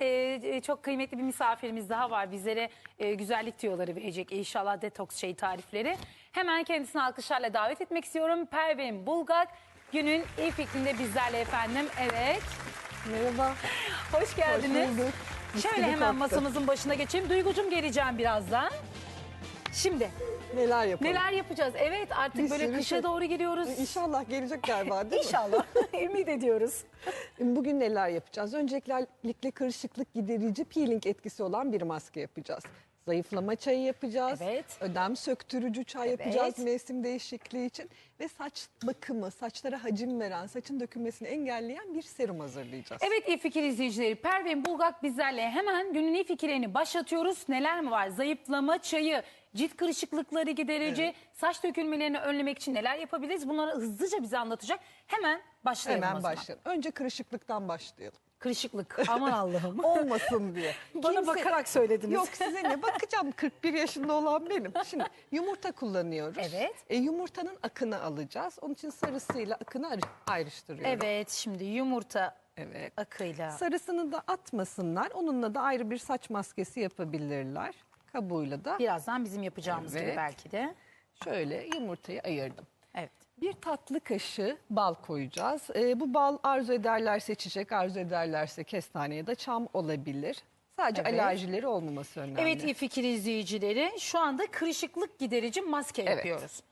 Ee, çok kıymetli bir misafirimiz daha var. Bizlere e, güzellik tüyoları verecek inşallah detoks şey tarifleri. Hemen kendisini alkışlarla davet etmek istiyorum. Pervin Bulgak günün iyi fikrinde bizlerle efendim. Evet. Merhaba. Hoş geldiniz. Hoş bulduk. Şöyle hemen koktu. masamızın başına geçeyim. Duygucum geleceğim birazdan. Şimdi Neler yapalım? neler yapacağız? Evet artık Bir böyle sürü kışa şey. doğru giriyoruz. İnşallah gelecek galiba değil mi? İnşallah. Ümit ediyoruz. Bugün neler yapacağız? Öncelikle kırışıklık giderici peeling etkisi olan bir maske yapacağız. Zayıflama çayı yapacağız. Evet. Ödem söktürücü çay Evet. yapacağız mevsim değişikliği için. Ve saç bakımı, saçlara hacim veren, saçın dökülmesini engelleyen bir serum hazırlayacağız. Evet iyi fikir izleyicileri. Pervin Bulgak bizlerle hemen günün iyi fikirlerini başlatıyoruz. Neler mi var? Zayıflama çayı, cilt kırışıklıkları giderici, saç dökülmelerini önlemek için neler yapabiliriz? Bunları hızlıca bize anlatacak. Hemen başlayalım o Hemen zaman. başlayalım. Önce kırışıklıktan başlayalım. Kırışıklık. Aman Allah'ım. Olmasın diye. Bana bakarak söylediniz. Yok size ne bakacağım 41 yaşında olan benim. Şimdi yumurta kullanıyoruz. Evet. E, yumurtanın akını alacağız. Onun için sarısıyla akını ayrı- ayrıştırıyorum. Evet şimdi yumurta Evet. akıyla. Sarısını da atmasınlar. Onunla da ayrı bir saç maskesi yapabilirler. Kabuğuyla da Birazdan bizim yapacağımız gibi Evet. belki de. şöyle yumurtayı ayırdım. Evet. Bir tatlı kaşığı bal koyacağız. E, bu bal arzu ederlerse çiçek, arzu ederlerse kestane ya da çam olabilir. Sadece Evet. alerjileri olmaması önemli. Evet iyi fikir izleyicileri. Şu anda kırışıklık giderici maske Evet. yapıyoruz.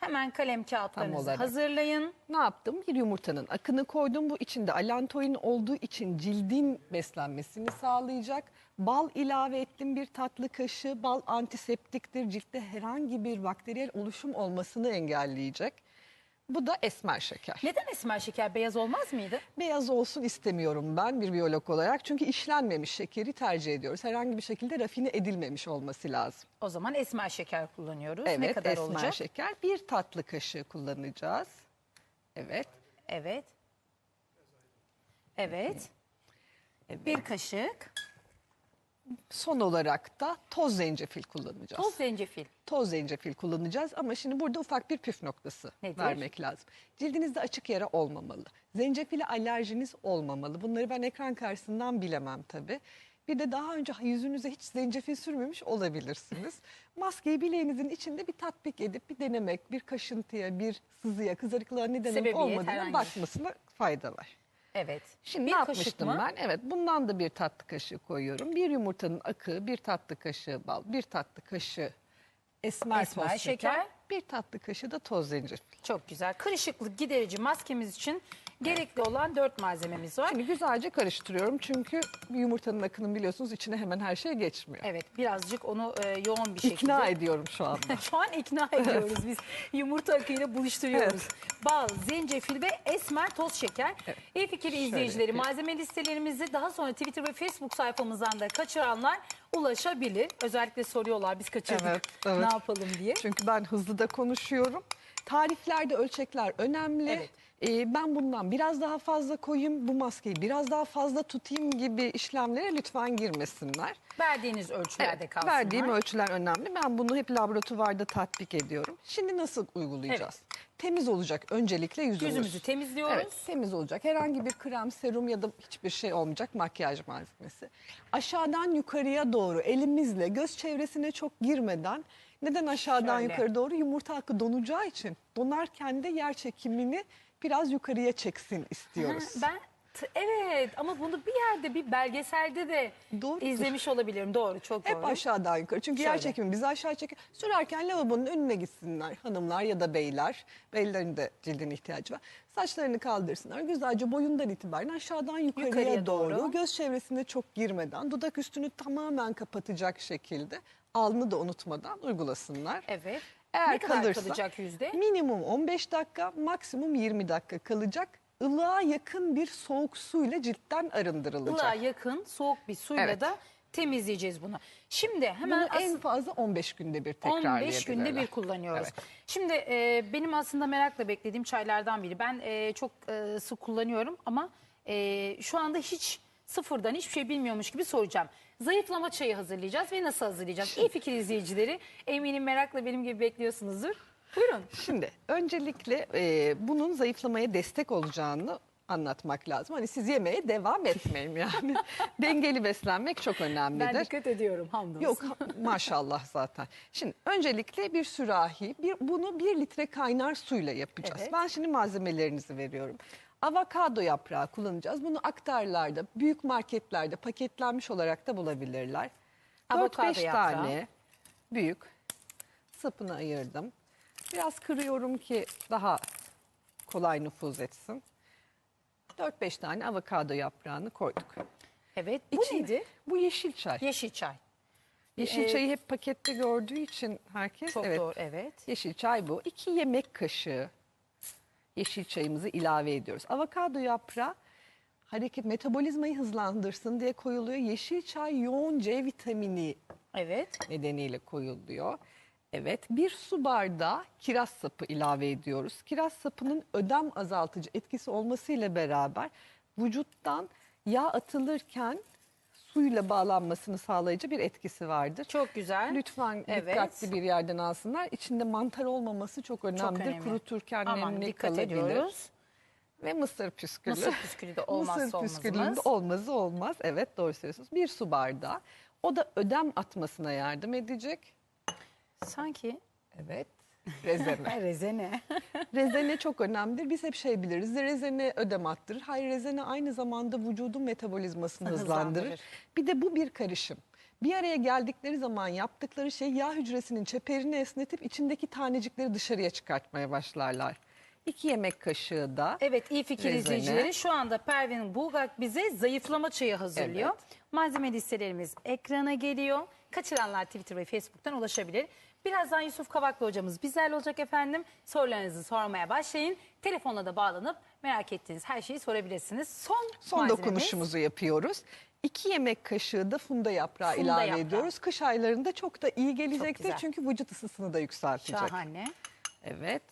Hemen kalem kağıtlarınızı olarak. hazırlayın. Ne yaptım? Bir yumurtanın akını koydum. Bu içinde alantoin olduğu için cildin beslenmesini sağlayacak. Bal ilave ettim bir tatlı kaşığı. Bal antiseptiktir. Ciltte herhangi bir bakteriyel oluşum olmasını engelleyecek. Bu da esmer şeker. Neden esmer şeker beyaz olmaz mıydı? Beyaz olsun istemiyorum ben bir biyolog olarak. Çünkü işlenmemiş şekeri tercih ediyoruz. Herhangi bir şekilde rafine edilmemiş olması lazım. O zaman esmer şeker kullanıyoruz. ne Evet kadar esmer olacak? şeker. Bir tatlı kaşığı kullanacağız. Evet. Evet. Evet. Bir kaşık Son olarak da toz zencefil kullanacağız. toz zencefil. toz zencefil kullanacağız ama şimdi burada ufak bir püf noktası Nedir? vermek lazım. Cildinizde açık yara olmamalı. Zencefile alerjiniz olmamalı. Bunları ben ekran karşısından bilemem tabii. Bir de daha önce yüzünüze hiç zencefil sürmemiş olabilirsiniz. Maskeyi bileğinizin içinde bir tatbik edip bir denemek, bir kaşıntıya, bir sızıya, kızarıklığa neden olup Sebebiyet olmadığına herhangi bir- bakmasına fayda var. Evet. Şimdi bir ne yapmıştım mı? ben? Evet bundan da bir tatlı kaşığı koyuyorum. Bir yumurtanın akı, bir tatlı kaşığı bal, bir tatlı kaşığı esmer, Esmer toz şeker. şeker, bir tatlı kaşığı da toz zencefil. Çok güzel. Kırışıklık giderici maskemiz için gerekli olan dört malzememiz var. Şimdi güzelce karıştırıyorum çünkü yumurtanın akının biliyorsunuz içine hemen her şey geçmiyor. Evet birazcık onu e, yoğun bir şekilde. İkna ediyorum şu anda. Şu an ikna ediyoruz biz. Yumurta akıyla buluşturuyoruz. Bal, zencefil ve esmer toz şeker. İyi fikir izleyicileri. Malzeme listelerimizi daha sonra Twitter ve Facebook sayfamızdan da kaçıranlar ulaşabilir. Özellikle soruyorlar biz kaçırdık Evet, evet. ne yapalım diye. Çünkü ben hızlı da konuşuyorum. Tariflerde ölçekler önemli. Evet. Ee, ben bundan biraz daha fazla koyayım, bu maskeyi biraz daha fazla tutayım gibi işlemlere lütfen girmesinler. Verdiğiniz ölçülerde Evet, kalsınlar. verdiğim ölçüler önemli. Ben bunu hep laboratuvarda tatbik ediyorum. Şimdi nasıl uygulayacağız? Temiz olacak öncelikle yüzümüz. Yüzümüzü temizliyoruz. Evet, temiz olacak. Herhangi bir krem, serum ya da hiçbir şey olmayacak makyaj malzemesi. Aşağıdan yukarıya doğru elimizle göz çevresine çok girmeden neden aşağıdan Şöyle. yukarı doğru yumurta hakkı donacağı için donarken de yer çekimini biraz yukarıya çeksin Ha, istiyoruz. ben t- evet ama bunu bir yerde bir belgeselde de Doğrudur. izlemiş olabilirim. Doğru çok Hep doğru. aşağıdan yukarı. Çünkü Şöyle. yer çekimi bizi aşağı çekiyor. Sürerken lavabonun önüne gitsinler hanımlar ya da beyler. Beylerin de cildine ihtiyacı var. Saçlarını kaldırsınlar. Güzelce boyundan itibaren aşağıdan yukarıya, Yukarıya doğru, doğru. göz çevresine çok girmeden dudak üstünü tamamen kapatacak şekilde alnı da unutmadan uygulasınlar. Evet. Eğer ne kadar kalırsa, kalacak yüzde? Minimum 15 dakika, maksimum 20 dakika kalacak. Ilığa yakın bir soğuk suyla ciltten arındırılacak. Ilığa yakın soğuk bir suyla Evet. da temizleyeceğiz bunu. Şimdi hemen Bunu en as- fazla 15 günde bir 15 günde tekrarlayabilirler. bir kullanıyoruz. Evet. Şimdi e, benim aslında merakla beklediğim çaylardan biri. Ben e, çok e, sık kullanıyorum ama e, şu anda hiç sıfırdan hiçbir şey bilmiyormuş gibi soracağım. Zayıflama çayı hazırlayacağız ve nasıl hazırlayacağız? İyi fikir izleyicileri. Eminim merakla benim gibi bekliyorsunuzdur. Buyurun. Şimdi öncelikle e, bunun zayıflamaya destek olacağını anlatmak lazım. Hani siz yemeğe devam etmeyin yani. Dengeli beslenmek çok önemlidir. Ben dikkat ediyorum hamdolsun. Yok maşallah zaten. Şimdi öncelikle bir sürahi, bir, bunu bir litre kaynar suyla yapacağız. Evet. Ben şimdi malzemelerinizi veriyorum. Avokado yaprağı kullanacağız. Bunu aktarlarda, büyük marketlerde paketlenmiş olarak da bulabilirler. Avokado 4-5 yaprağı. tane büyük sapını ayırdım. Biraz kırıyorum ki daha kolay nüfuz etsin. 4-5 tane avokado yaprağını koyduk. Evet. Bu İçine- neydi? Bu yeşil çay. Yeşil çay. Yeşil Ee, çayı hep pakette gördüğü için herkes Çok evet. doğru. Evet. Yeşil çay bu. 2 yemek kaşığı yeşil çayımızı ilave ediyoruz. Avokado yaprağı hareket metabolizmayı hızlandırsın diye koyuluyor. Yeşil çay yoğun C vitamini Evet. nedeniyle koyuluyor. Evet, bir su bardağı kiraz sapı ilave ediyoruz. Kiraz sapının ödem azaltıcı etkisi olmasıyla beraber vücuttan yağ atılırken suyla bağlanmasını sağlayıcı bir etkisi vardır. Çok güzel. Lütfen Evet. dikkatli bir yerden alsınlar. İçinde mantar olmaması çok önemlidir. önemli. Kuruturken Aman nemli dikkat kalabilir. ediyoruz. Ve mısır püskülü. Mısır püskülü de olmazsa Mısır püskülünün de olmazımız. olmazı olmaz. Evet doğru söylüyorsunuz. Bir su bardağı. O da ödem atmasına yardım edecek. Sanki Evet. Rezene. rezene. rezene çok önemlidir. Biz hep şey biliriz. Rezene ödem attırır. Hayır rezene aynı zamanda vücudun metabolizmasını hızlandırır. Hızlandırır. Bir de bu bir karışım. Bir araya geldikleri zaman yaptıkları şey yağ hücresinin çeperini esnetip içindeki tanecikleri dışarıya çıkartmaya başlarlar. İki yemek kaşığı da Evet iyi fikir Rezene. izleyicileri. Şu anda Pervin Bulgak bize zayıflama çayı hazırlıyor. Evet. Malzeme listelerimiz ekrana geliyor. Kaçıranlar Twitter ve Facebook'tan ulaşabilir. Birazdan Yusuf Kavaklı hocamız bizlerle olacak efendim. Sorularınızı sormaya başlayın. Telefonla da bağlanıp merak ettiğiniz her şeyi sorabilirsiniz. Son, son malzememiz- dokunuşumuzu yapıyoruz. İki yemek kaşığı da funda yaprağı Funda ilave yaprağı. ediyoruz. Kış aylarında çok da iyi gelecektir güzel. çünkü vücut ısısını da yükseltecek. Şahane. Evet.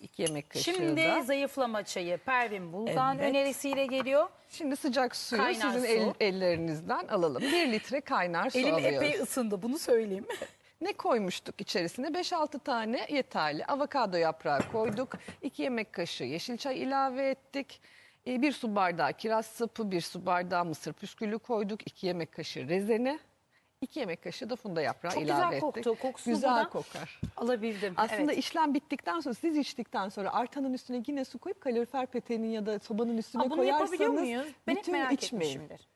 İki yemek kaşığı Şimdi da. zayıflama çayı Pervin Bulgak'ın Evet. önerisiyle geliyor. Şimdi sıcak suyu Kaynar sizin su. el- ellerinizden alalım. Bir litre kaynar su Elim alıyoruz. epey ısındı bunu söyleyeyim. Ne koymuştuk içerisine? 5-6 tane yeterli. Avokado yaprağı koyduk. 2 yemek kaşığı yeşil çay ilave ettik. E, Bir su bardağı kiraz sapı, bir su bardağı mısır püskülü koyduk. 2 yemek kaşığı rezene. 2 yemek kaşığı da funda yaprağı Çok ilave güzel ettik. koktu. Kokusunu Güzel buradan kokar. Alabildim. Aslında evet. işlem bittikten sonra siz içtikten sonra artanın üstüne yine su koyup kalorifer peteğinin ya da sobanın üstüne Aa, bunu koyarsanız yapabiliyor muyuz? Ben hep bütün merak içmeyin. etmişimdir.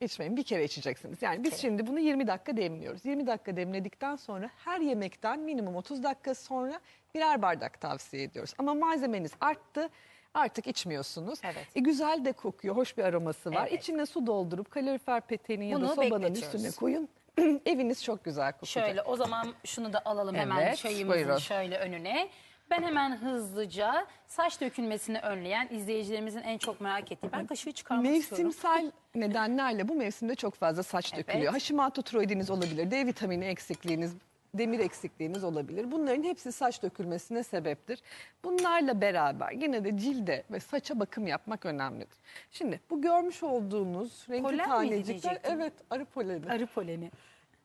İçmeyin bir kere içeceksiniz. Yani biz şimdi bunu 20 dakika demliyoruz. 20 dakika demledikten sonra her yemekten minimum 30 dakika sonra birer bardak tavsiye ediyoruz. Ama malzemeniz arttı artık içmiyorsunuz. Evet. E, güzel de kokuyor, hoş bir aroması var. Evet. İçine su doldurup kalorifer peteğinin ya da Bunu sobanın bekletiyoruz. üstüne koyun. Eviniz çok güzel kokacak. Şöyle o zaman şunu da alalım hemen Evet, çayımızın buyurun. şöyle önüne. Ben hemen hızlıca saç dökülmesini önleyen izleyicilerimizin en çok merak ettiği. Ben kaşığı çıkarmak istiyorum. Mevsimsel nedenlerle bu mevsimde çok fazla saç dökülüyor. Tiroidiniz olabilir, D vitamini eksikliğiniz, demir eksikliğiniz olabilir. Bunların hepsi saç dökülmesine sebeptir. Bunlarla beraber yine de cilde ve saça bakım yapmak önemlidir. Şimdi bu görmüş olduğunuz renkli Polen miydi tanecikler diyecektim. evet arı poleni. Arı poleni.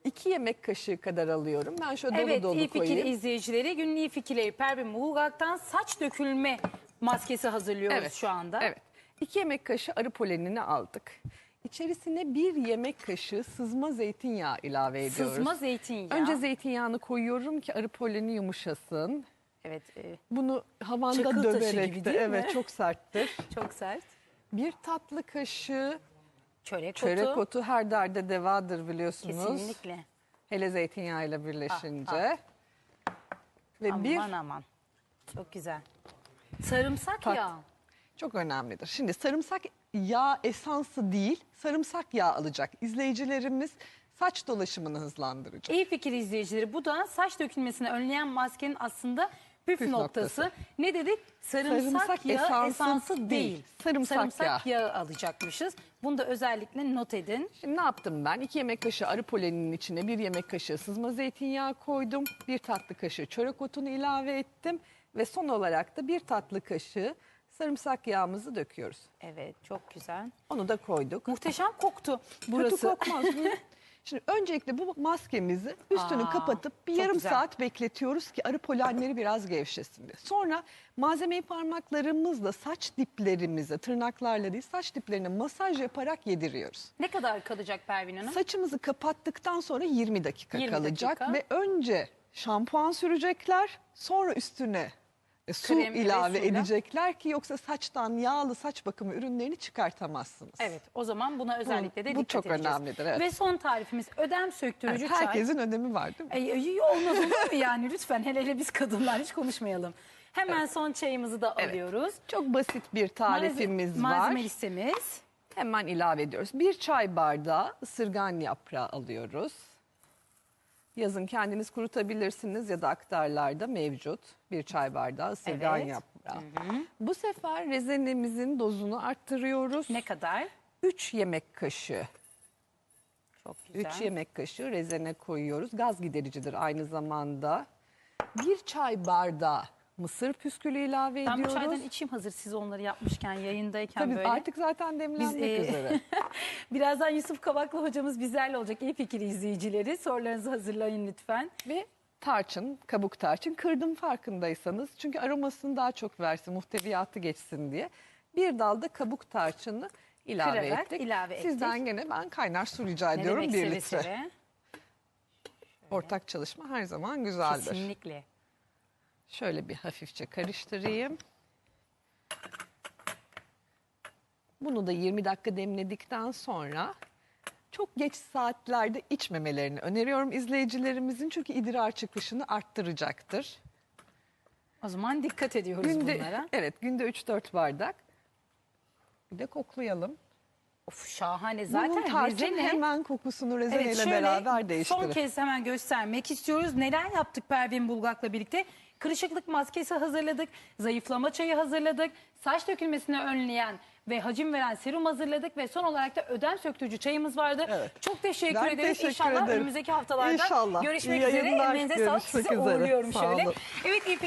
İki yemek kaşığı kadar alıyorum. Ben şöyle Evet dolu iyi dolu fikir koyayım. izleyicileri. Günün iyi fikirleri Pervin Muğgak'tan saç dökülme maskesi hazırlıyoruz şu anda. Evet. İki yemek kaşığı arı polenini aldık. İçerisine bir yemek kaşığı sızma zeytinyağı ilave ediyoruz. Sızma zeytinyağı. Önce zeytinyağını koyuyorum ki arı poleni yumuşasın. Evet e, Bunu havanda Çakıl taşı döverek gibi de değil evet mi? çok serttir. çok sert. Bir tatlı kaşığı Çörek, çörek otu. otu her derde devadır biliyorsunuz. Kesinlikle. Hele zeytinyağıyla birleşince. Ah, Ve Aman bir aman. Çok güzel. Sarımsak Tat- yağı. Çok önemlidir. Şimdi sarımsak yağ esansı değil, sarımsak yağı alacak. İzleyicilerimiz saç dolaşımını hızlandıracak. İyi fikir izleyicileri. Bu da saç dökülmesini önleyen maskenin aslında püf, Püf noktası. noktası. Ne dedik? Sarımsak, Sarımsak yağı esansı, esansı değil. değil. Sarımsak yağı. alacakmışız. Bunu da özellikle not edin. Şimdi ne yaptım ben? İki yemek kaşığı arı poleninin içine bir yemek kaşığı sızma zeytinyağı koydum. Bir tatlı kaşığı çörek otunu ilave ettim. Ve son olarak da bir tatlı kaşığı sarımsak yağımızı döküyoruz. Evet çok güzel. Onu da koyduk. Muhteşem koktu Kötü burası. kokmaz. Şimdi öncelikle bu maskemizi üstünü Aa, kapatıp bir yarım güzel. saat bekletiyoruz ki arı polenleri biraz gevşesin diye. Sonra malzemeyi parmaklarımızla saç diplerimize, tırnaklarla değil saç diplerine masaj yaparak yediriyoruz. Ne kadar kalacak Pervin Hanım? Saçımızı kapattıktan sonra 20 dakika 20 kalacak dakika. ve önce şampuan sürecekler, sonra üstüne su Krem ve ilave suyla. edecekler ki yoksa saçtan yağlı saç bakımı ürünlerini çıkartamazsınız. Evet o zaman buna özellikle de bu dikkat çok edeceğiz. önemlidir, evet. Ve son tarifimiz ödem söktürücü Evet, çay. herkesin önemi var değil mi? Ay, ay, olmaz olur mu yani lütfen hele hele biz kadınlar hiç konuşmayalım. Hemen son çayımızı da Evet. alıyoruz. Çok basit bir tarifimiz Malze- var. Malzeme listemiz. Hemen ilave ediyoruz. Bir çay bardağı ısırgan yaprağı alıyoruz. Yazın kendiniz kurutabilirsiniz ya da aktarlarda mevcut bir çay bardağı ısırgan Evet. yaprağı. Bu sefer rezenemizin dozunu arttırıyoruz. Ne kadar? 3 yemek kaşığı. Çok güzel. 3 yemek kaşığı rezene koyuyoruz. Gaz gidericidir aynı zamanda. Bir çay bardağı mısır püskülü ilave ben bu ediyoruz. çaydan içeyim hazır siz onları yapmışken yayındayken Tabii böyle. artık zaten demlenmek e, üzere. Birazdan Yusuf Kavaklı hocamız bizlerle olacak. İyi fikir izleyicileri. Sorularınızı hazırlayın lütfen. Ve tarçın, kabuk tarçın kırdım farkındaysanız. Çünkü aromasını daha çok versin, muhteviyatı geçsin diye. Bir dalda kabuk tarçını ilave Kırarak ettik. ilave ettik. Sizden gene ben kaynar su rica ediyorum bir seve litre. seve. Ortak çalışma her zaman güzeldir. Kesinlikle. Şöyle bir hafifçe karıştırayım. Bunu da 20 dakika demledikten sonra çok geç saatlerde içmemelerini öneriyorum izleyicilerimizin çünkü idrar çıkışını arttıracaktır. O zaman dikkat ediyoruz Günde bunlara. evet günde 3-4 bardak. Bir de koklayalım. Of şahane Zaten Bunun tarçın rezene- hemen kokusunu rezeneyle şöyle beraber değiştirir. Son kez hemen göstermek istiyoruz. Neler yaptık Pervin Bulgak'la birlikte? Kırışıklık maskesi hazırladık. Zayıflama çayı hazırladık. Saç dökülmesini önleyen ve hacim veren serum hazırladık. Ve son olarak da ödem söktürücü çayımız vardı. Evet. Çok teşekkür Ben ederiz. teşekkür İnşallah ederim. önümüzdeki haftalarda İnşallah. görüşmek İyi üzere. yayınlar. Emeğinize sağlık. Görüşmek Sizi üzere. uğurluyorum Sağ şöyle. olun. Evet iyi